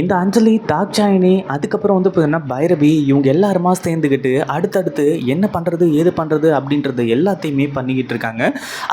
இந்த அஞ்சலி தாக்ஷாயினி அதுக்கப்புறம் வந்து பார்த்தீங்கன்னா பைரவி இவங்க எல்லாருமா சேர்ந்துக்கிட்டு அடுத்தடுத்து என்ன பண்ணுறது ஏது பண்ணுறது அப்படின்றது எல்லாத்தையுமே பண்ணிக்கிட்டு இருக்காங்க.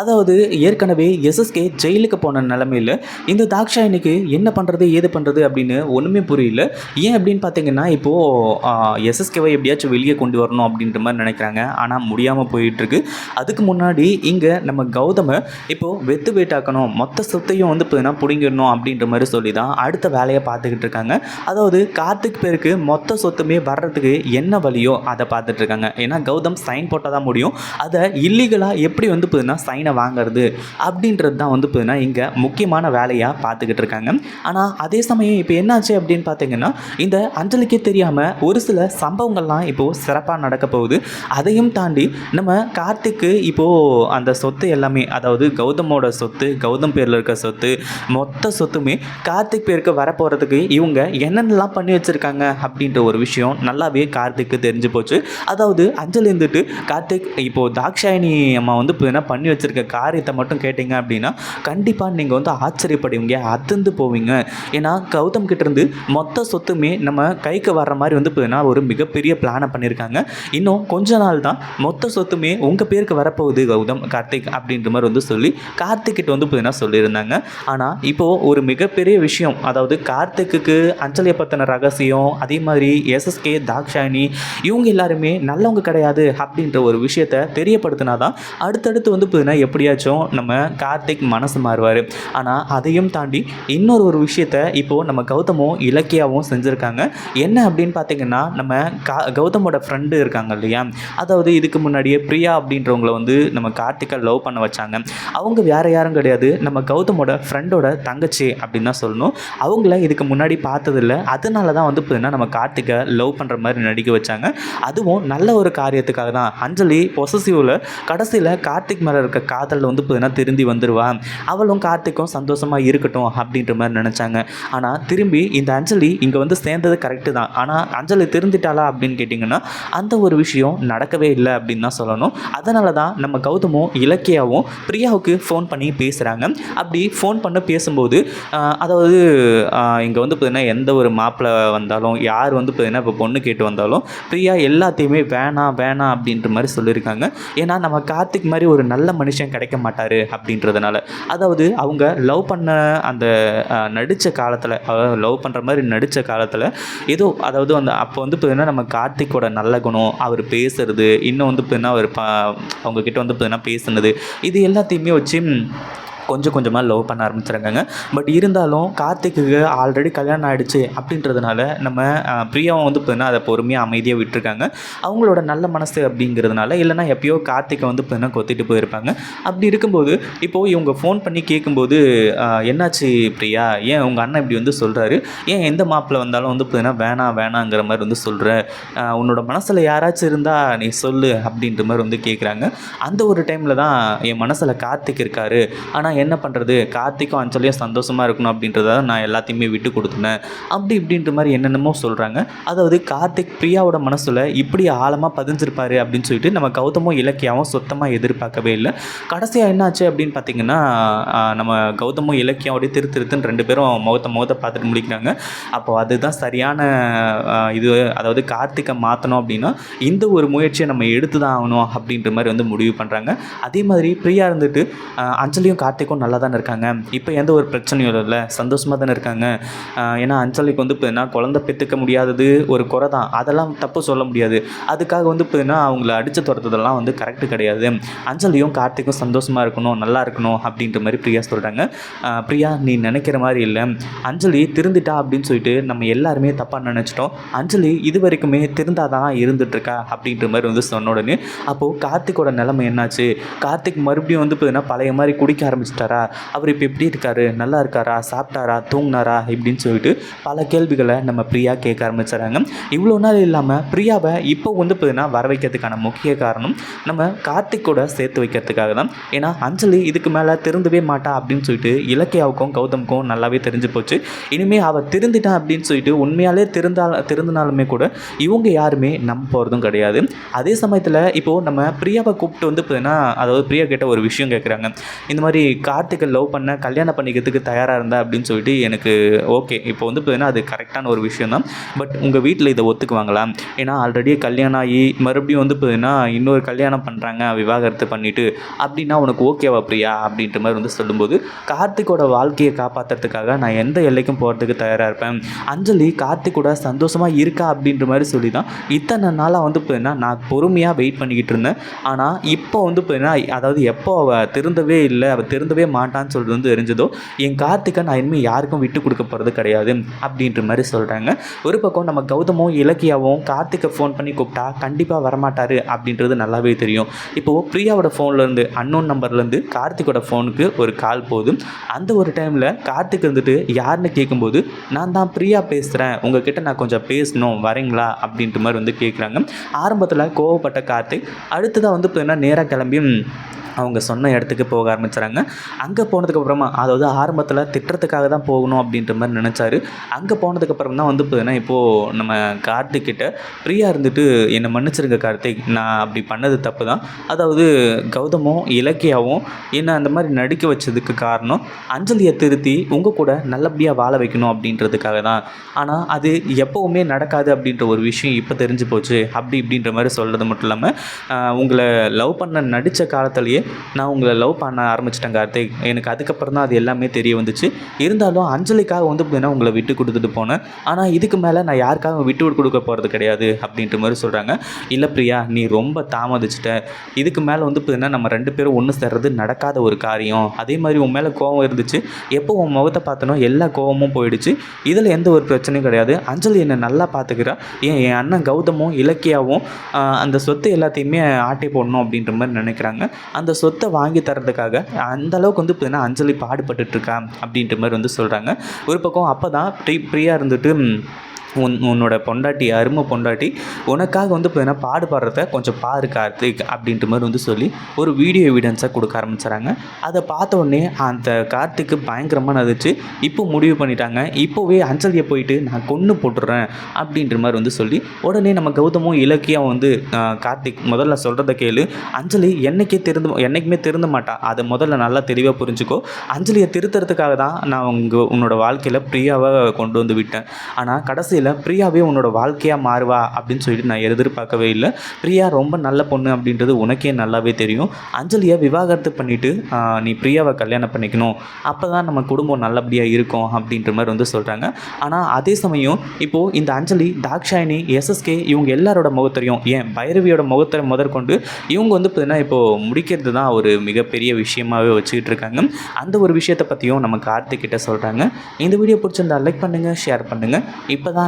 அதாவது ஏற்கனவே எஸ்எஸ்கே ஜெயிலுக்கு போன நிலமையில் இந்த தாக்ஷாயினிக்கு என்ன பண்ணுறது ஏது பண்ணுறது அப்படின்னு ஒன்றுமே புரியல. ஏன் அப்படின்னு பார்த்தீங்கன்னா இப்போது எஸ்எஸ்கேவை எப்படியாச்சும் வெளியே கொண்டு வரணும் அப்படின்ற மாதிரி நினைக்கிறாங்க. ஆனால் முடியாமல் போயிட்டுருக்கு அதுக்கு முன்னாடி இங்கே நம்ம கௌதமை இப்போது வெத்து வேட்டாக்கணும். மொத்த சொத்தையும் வந்து பார்த்தீங்கன்னா பிடிங்கிடணும் அப்படின்ற மாதிரி சொல்லி தான் அடுத்த வேலையை பார்த்துக்கிட்டு இருக்காங்க அதாவது கார்த்திக் பேருக்கு மொத்த சொத்துமே வர்றதுக்கு என்ன வழியோ அதை பார்த்துட்டு இருக்காங்க ஏன்னா கௌதம் சைன் போட்டால் தான் முடியும். அதை இல்லீகலாக எப்படி வந்து பார்த்தீங்கன்னா சைனை வாங்குறது அப்படின்றது தான் வந்து பார்த்தீங்கன்னா இங்கே முக்கியமான வேலையாக பார்த்துக்கிட்டு இருக்காங்க ஆனால் அதே சமயம் இப்போ என்னாச்சு அப்படின்னு பார்த்தீங்கன்னா இந்த அஞ்சலிக்கே தெரியாமல் ஒரு சில சம்பவங்கள்லாம் இப்போது சிறப்பாக நடக்க போகுது. அதையும் தாண்டி நம்ம கார்த்திக்கு இப்போது அந்த சொத்து எல்லாமே அதாவது கௌதமோட சொத்து கௌதம் பேரில் இருக்க சொத்து மொத்த சொத்துமே கார்த்திக் பேருக்கு வரப்போகிறதுக்கு இவங்க என்னென்னலாம் பண்ணி வச்சுருக்காங்க அப்படின்ற ஒரு விஷயம் நல்லாவே கார்த்திக்கு தெரிஞ்சு போச்சு. அதாவது அஞ்சல் இருந்துட்டு கார்த்திக் இப்போது தாக்ஷாயினி அம்மா வந்து இப்போ என்ன பண்ணி வச்சுருக்க காரியத்தை மட்டும் கேட்டிங்க அப்படின்னா கண்டிப்பாக நீங்கள் வந்து ஆச்சரியப்படுவீங்க அதிர்ந்து போவீங்க. ஏன்னா கௌதம் கிட்டேருந்து மொத்த சொத்துமே நம்ம கைக்கு வர்ற மாதிரி வந்து இப்போ ஒரு மிகப்பெரிய பிளானை பண்ணியிருக்காங்க. இன்னும் கொஞ்ச நாள் தான் மொத்த சொத்துமே உங்கள் பேருக்கு வரப்போகுது கௌதம் கார்த்திக் அப்படின்ற மாதிரி வந்து சொல்லி கார்த்திக் கிட்ட வந்து இப்போ சொல்லியிருந்தாங்க. ஆனால் இப்போது ஒரு மிகப்பெரிய விஷயம் அதாவது கார்த்திக்கு அஞ்சலியை பற்றின ரகசியம் அதே மாதிரி எஸ்எஸ்கே தாக்ஷாயினி இவங்க எல்லாருமே நல்லவங்க கிடையாது அப்படின்ற ஒரு விஷயத்த தெரியப்படுத்தினா தான் அடுத்தடுத்து வந்து பார்த்தீங்கன்னா எப்படியாச்சும் நம்ம கார்த்திக் மனசு மாறுவார். ஆனால் அதையும் தாண்டி இன்னொரு ஒரு விஷயத்த இப்போது நம்ம கௌதமும் இலக்கியாவும் செஞ்சுருக்காங்க. என்ன அப்படின்னு பார்த்தீங்கன்னா நம்ம கா கௌதமோட ஃப்ரெண்டு இருக்காங்க இல்லையா? அதாவது இதுக்கு முன்னாடியே பிரியா அப்படின்றவங்கள வந்து நம்ம கார்த்திகை லவ் பண்ண வச்சாங்க. அவங்க வேற யாரும் கிடையாது. நம்ம கௌதமோட ஃப்ரெண்டோட தங்கச்சி அப்படின்னு தான் சொல்லணும். அவங்கள இதுக்கு முன்னாடி பார்த்ததில்ல. அதனால தான் வந்து பார்த்தீங்கன்னா நம்ம கார்த்திகை லவ் பண்ணுற மாதிரி நடிக்க வச்சாங்க. அதுவும் நல்ல ஒரு காரியத்துக்காக தான். அஞ்சலி பொசசிவில் கடைசியில் கார்த்திக் மேலே இருக்க காதலில் வந்து பார்த்தீங்கன்னா திருந்தி வந்துடுவான் அவளும் கார்த்திக்கும் சந்தோஷமாக இருக்கட்டும் அப்படின்ற மாதிரி நினச்சாங்க. ஆனால் திரும்பி இந்த அஞ்சலி இங்கே வந்து சேர்ந்தது கரெக்டு தான். ஆனால் அஞ்சலி திருந்திட்டாளா அப்படின்னு கேட்டிங்கன்னா அந்த ஒரு விஷயம் நடக்கவே இல்லை அப்படின்னு தான் சொல்லணும். அதனால தான் நம்ம கௌதமும் இலக்கியாவும் பிரியாவுக்கு ஃபோன் பண்ணி பேசுகிறாங்க அப்படி ஃபோன் பண்ண பேசும்போது அதாவது இங்கே வந்து பார்த்தீங்கன்னா எந்த ஒரு மாப்பிள்ளை வந்தாலும் யார் வந்து பார்த்தீங்கன்னா இப்போ பொண்ணு கேட்டு வந்தாலும் பிரியா எல்லாத்தையுமே வேணாம் வேணாம் அப்படின்ற மாதிரி சொல்லியிருக்காங்க. ஏன்னா நம்ம கார்த்திக் மாதிரி ஒரு நல்ல மனுஷன் கிடைக்க மாட்டார் அப்படின்றதுனால. அதாவது அவங்க லவ் பண்ண அந்த நடித்த காலத்தில் அதாவது லவ் பண்ணுற மாதிரி நடித்த காலத்தில் ஏதோ அதாவது அந்த அப்போ வந்து பார்த்தீங்கன்னா நம்ம கார்த்திக்கோட நல்ல குணம் அவர் பேசுறது இன்னும் வந்து பார்த்தீங்கன்னா அவர் ப அவங்கக்கிட்ட வந்து பார்த்தீங்கன்னா பேசுனது இது எல்லாத்தையுமே வச்சு கொஞ்சம் கொஞ்சமாக லவ் பண்ண ஆரம்பிச்சிருக்காங்க. பட் இருந்தாலும் கார்த்திக்கு ஆல்ரெடி கல்யாணம் ஆகிடுச்சு அப்படின்றதுனால நம்ம பிரியாவும் வந்து பார்த்தீங்கன்னா அதை பொறுமையாக அமைதியாக விட்டுருக்காங்க. அவங்களோட நல்ல மனசு அப்படிங்கிறதுனால இல்லைனா எப்பயோ கார்த்திகை வந்து பார்த்தீங்கன்னா கொத்திட்டு போயிருப்பாங்க. அப்படி இருக்கும்போது இப்போது இவங்க ஃபோன் பண்ணி கேட்கும்போது என்னாச்சு பிரியா? ஏன் உங்கள் அண்ணன் இப்படி வந்து சொல்கிறாரு ஏன் எந்த மாப்பிள்ளை வந்தாலும் வந்து பார்த்தீங்கன்னா வேணாம் வேணாங்கிற மாதிரி வந்து சொல்கிற உன்னோட மனசில் யாராச்சும் இருந்தால் நீ சொல்லு அப்படின்ற மாதிரி வந்து கேட்குறாங்க அந்த ஒரு டைமில் தான் என் மனசில் கார்த்திக் இருக்காரு. ஆனால் என்ன பண்ணுறது கார்த்திக்கும் அஞ்சலியும் சந்தோஷமாக இருக்கணும் அப்படின்றத நான் எல்லாத்தையுமே விட்டு கொடுத்துனேன் அப்படி இப்படின்ற மாதிரி என்னென்னமோ சொல்கிறாங்க அதாவது கார்த்திக் பிரியாவோட மனசில் இப்படி ஆழமாக பதிஞ்சிருப்பாரு அப்படின்னு சொல்லிட்டு நம்ம கௌதமும் இலக்கியாவும் சுத்தமாக எதிர்பார்க்கவே இல்லை. கடைசியாக என்னாச்சு அப்படின்னு பார்த்தீங்கன்னா நம்ம கௌதமும் இலக்கியாவோடய திரு திருத்துன்னு ரெண்டு பேரும் முகத்த முகத்தை பார்த்துட்டு முடிக்கிறாங்க. அப்போ அதுதான் சரியான இது. அதாவது கார்த்திகை மாற்றணும் அப்படின்னா இந்த ஒரு முயற்சியை நம்ம எடுத்து தான் ஆகணும் அப்படின்ற மாதிரி வந்து முடிவு பண்ணுறாங்க அதே மாதிரி பிரியா இருந்துட்டு அஞ்சலியும் கார்த்திக் வரைக்கும் நல்லா தானே இருக்காங்க. இப்போ எந்த ஒரு பிரச்சனையும் இல்லை சந்தோஷமாக தானே இருக்காங்க. ஏன்னா அஞ்சலிக்கு வந்து இப்போ குழந்தை பெற்றுக்க முடியாதது ஒரு குறை தான். அதெல்லாம் தப்பு சொல்ல முடியாது. அதுக்காக வந்து இப்போனா அவங்கள அடித்து துரத்துறதெல்லாம் வந்து கரெக்டு கிடையாது. அஞ்சலியும் கார்த்திக்கும் சந்தோஷமாக இருக்கணும் நல்லா இருக்கணும் அப்படின்ற மாதிரி பிரியா சொல்கிறாங்க பிரியா நீ நினைக்கிற மாதிரி இல்லை. அஞ்சலி திருந்திட்டா அப்படின்னு சொல்லிட்டு நம்ம எல்லாருமே தப்பாக நினச்சிட்டோம். அஞ்சலி இது வரைக்குமே திருந்தாதான் இருந்துட்டுருக்கா அப்படின்ற மாதிரி வந்து சொன்ன உடனே அப்போது கார்த்திக்கோட நிலைமை என்னாச்சு? கார்த்திக் மறுபடியும் வந்து இப்போ பழைய மாதிரி குடிக்க ஆரம்பிச்சிட்டாரா அவர் இப்போ எப்படி இருக்காரு? நல்லா இருக்காரா? சாப்பிட்டாரா? தூங்கினாரா? இப்படின்னு சொல்லிட்டு பல கேள்விகளை நம்ம பிரியா கேட்க ஆரம்பிச்சிடறாங்க. இவ்வளோ நாள் இல்லாமல் பிரியாவை இப்போ வந்து பார்த்தீங்கன்னா வர வைக்கிறதுக்கான முக்கிய காரணம் நம்ம கார்த்திக்கோட சேர்த்து வைக்கிறதுக்காக தான். ஏன்னா அஞ்சலி இதுக்கு மேலே திருந்தவே மாட்டா அப்படின்னு சொல்லிட்டு இலக்கியாவுக்கும் கௌதமுக்கும் நல்லாவே தெரிஞ்சு போச்சு. இனிமேல் அவள் திருந்திட்டான் அப்படின்னு சொல்லிட்டு உண்மையாலே திருந்தால் திருந்தினாலுமே கூட இவங்க யாருமே நம்ப போகிறதும் கிடையாது. அதே சமயத்தில் இப்போது நம்ம பிரியாவை கூப்பிட்டு வந்து பார்த்தீங்கன்னா அதாவது பிரியா கிட்ட ஒரு விஷயம் கேட்குறாங்க இந்த மாதிரி கார்த்திகை லவ் பண்ண கல்யாணம் பண்ணிக்கிறதுக்கு தயாராக இருந்தா அப்படின்னு சொல்லிட்டு எனக்கு ஓகே இப்போ வந்து பார்த்தீங்கன்னா அது கரெக்டான ஒரு விஷயம் தான். பட் உங்கள் வீட்டில் இதை ஒத்துக்குவாங்களா? ஏன்னா ஆல்ரெடி கல்யாணம் ஆகி மறுபடியும் வந்து பார்த்தீங்கன்னா இன்னொரு கல்யாணம் பண்ணுறாங்க விவாகரத்து பண்ணிவிட்டு அப்படின்னா உனக்கு ஓகேவா பிரியா? அப்படின்ற மாதிரி வந்து சொல்லும்போது கார்த்திக்கோட வாழ்க்கையை காப்பாற்றுறதுக்காக நான் எந்த எல்லைக்கும் போகிறதுக்கு தயாராக இருப்பேன்? அஞ்சலி கார்த்திகோட சந்தோஷமாக இருக்கா? அப்படின்ற மாதிரி சொல்லி தான் இத்தனை நாளாக வந்து பார்த்தீங்கன்னா நான் பொறுமையாக வெயிட் பண்ணிக்கிட்டு இருந்தேன். ஆனால் இப்போ வந்து பார்த்தீங்கன்னா அதாவது எப்போ அவள் திருந்தவே இல்லை அவள் திருந்தவே மாட்டான்னு சொல்லிட்டு வந்து தெரிஞ்சதோ என் கார்த்திகை நான் இனிமேல் யாருக்கும் விட்டு கொடுக்க போகிறது கிடையாது அப்படின்ற மாதிரி சொல்கிறாங்க ஒரு பக்கம் நம்ம கௌதமும் இலக்கியாவும் கார்த்திகை ஃபோன் பண்ணி கூப்பிட்டா கண்டிப்பாக வரமாட்டார் அப்படின்றது நல்லாவே தெரியும். இப்போது பிரியாவோட ஃபோன்லேருந்து அன்னோன் நம்பர்லேருந்து கார்த்திகோட ஃபோனுக்கு ஒரு கால் போதும் அந்த ஒரு டைமில் கார்த்திக் வந்துட்டு யாருன்னு கேட்கும்போது நான் தான் பிரியா பேசுகிறேன் உங்ககிட்ட நான் கொஞ்சம் பேசணும். வரீங்களா? அப்படின்ற மாதிரி வந்து கேட்குறாங்க ஆரம்பத்தில் கோவப்பட்ட கார்த்திக் அடுத்ததாக வந்து பார்த்தீங்கன்னா நேராக கிளம்பி அவங்க சொன்ன இடத்துக்கு போக ஆரம்பிச்சுறாங்க அங்கே போனதுக்கப்புறமா அதாவது ஆரம்பத்தில் திட்டுறதுக்காக தான் போகணும் அப்படின்ற மாதிரி நினச்சாரு. அங்கே போனதுக்கப்புறம் தான் வந்து பார்த்தீங்கன்னா இப்போது நம்ம கார்த்திக்கிட்ட ஃப்ரீயாக இருந்துட்டு என்னை மன்னிச்சிருங்க கார்த்திக் நான் அப்படி பண்ணது தப்பு தான். அதாவது கௌதமும் இலக்கியாவும் என்னை அந்த மாதிரி நடிக்க வச்சதுக்கு காரணம் அஞ்சலியை திருத்தி உங்கள் கூட நல்லபடியாக வாழ வைக்கணும் அப்படின்றதுக்காக தான். ஆனால் அது எப்போவுமே நடக்காது அப்படின்ற ஒரு விஷயம் இப்போ தெரிஞ்சு போச்சு. அப்படி இப்படின்ற மாதிரி சொல்கிறது மட்டும் இல்லாமல் உங்களை லவ் பண்ண நடித்த காலத்துலேயே நான் உங்களை லவ் பண்ண ஆரம்பிச்சிட்டேன் கார்த்திக். எனக்கு அதுக்கப்புறம் தான் அது எல்லாமே தெரிய வந்துச்சு. இருந்தாலும் அஞ்சலிக்காக வந்து பார்த்தீங்கன்னா உங்களை விட்டு கொடுத்துட்டு போனேன். ஆனால் இதுக்கு மேலே நான் யாருக்காக விட்டு கொடுக்க போகிறது கிடையாது அப்படின்ற மாதிரி சொல்கிறாங்க இல்லை பிரியா நீ ரொம்ப தாமதிச்சிட்ட. இதுக்கு மேலே வந்து பார்த்தீங்கன்னா நம்ம ரெண்டு பேரும் ஒன்று சேர்றது நடக்காத ஒரு காரியம். அதே மாதிரி உன் மேலே கோவம் இருந்துச்சு. எப்போ உன் முகத்தை பார்த்தனோ எல்லா கோவமும் போயிடுச்சு. இதில் எந்த ஒரு பிரச்சனையும் கிடையாது. அஞ்சலி என்னை நல்லா பார்த்துக்கிறா ஏன் என் அண்ணன் கௌதமும் இலக்கியாவும் அந்த சொத்து எல்லாத்தையுமே ஆட்டை போடணும் அப்படின்ற மாதிரி நினைக்கிறாங்க. அந்த அந்த சொத்தை வாங்கி தரதுக்காக அந்த அளவுக்கு வந்து பார்த்தீங்கன்னா அஞ்சலி பாடுபட்டுட்டு இருக்கா அப்படின்ற மாதிரி வந்து சொல்கிறாங்க ஒரு பக்கம் அப்போ தான் ஃப்ரீயாக இருந்துட்டு உன் உன்னோட பொண்டாட்டி அருமை பொண்டாட்டி உனக்காக வந்து பார்த்தீங்கன்னா பாடுபடுறத கொஞ்சம் பாரு கார்த்திக் அப்படின்ற மாதிரி வந்து சொல்லி ஒரு வீடியோ எவிடன்ஸாக கொடுக்க ஆரம்பிச்சுறாங்க அதை பார்த்த உடனே அந்த கார்த்திக்கு பயங்கரமாக நதிச்சு இப்போ முடிவு பண்ணிட்டாங்க. இப்போவே அஞ்சலியை போயிட்டு நான் கொன்று போட்டுடுறேன் அப்படின்ற மாதிரி வந்து சொல்லி உடனே நம்ம கௌதமும் இலக்கியம் வந்து கார்த்திக் முதல்ல சொல்கிறத கேளு. அஞ்சலி என்னைக்கே திருந்து என்றைக்குமே திருந்த மாட்டா. அதை முதல்ல நல்லா தெளிவாக புரிஞ்சுக்கோ. அஞ்சலியை திருத்துறதுக்காக தான் நான் உங்கள் உன்னோட வாழ்க்கையில் பிரியாவை கொண்டு வந்து விட்டேன். ஆனால் கடைசி கடைசியில் பிரியாவே உன்னோட வாழ்க்கையாக மாறுவா அப்படின்னு சொல்லிட்டு நான் எதிர்பார்க்கவே இல்லை. பிரியா ரொம்ப நல்ல பொண்ணு அப்படின்றது உனக்கே நல்லாவே தெரியும். அஞ்சலியை விவாகரத்து பண்ணிவிட்டு நீ பிரியாவை கல்யாணம் பண்ணிக்கணும். அப்போ தான் நம்ம குடும்பம் நல்லபடியாக இருக்கும் அப்படின்ற மாதிரி வந்து சொல்கிறாங்க ஆனால் அதே சமயம் இப்போது இந்த அஞ்சலி தாக்ஷாயினி எஸ்எஸ்கே இவங்க எல்லாரோட முகத்தரையும் ஏன் பைரவியோட முகத்தரை முதற்கொண்டு இவங்க வந்து பார்த்தீங்கன்னா இப்போது முடிக்கிறது தான் ஒரு மிகப்பெரிய விஷயமாகவே வச்சுக்கிட்டு இருக்காங்க. அந்த ஒரு விஷயத்தை பற்றியும் நம்ம கார்த்திகிட்ட சொல்கிறாங்க இந்த வீடியோ பிடிச்சிருந்தா லைக் பண்ணுங்கள் ஷேர் பண்ணுங்கள் இப்போ தான்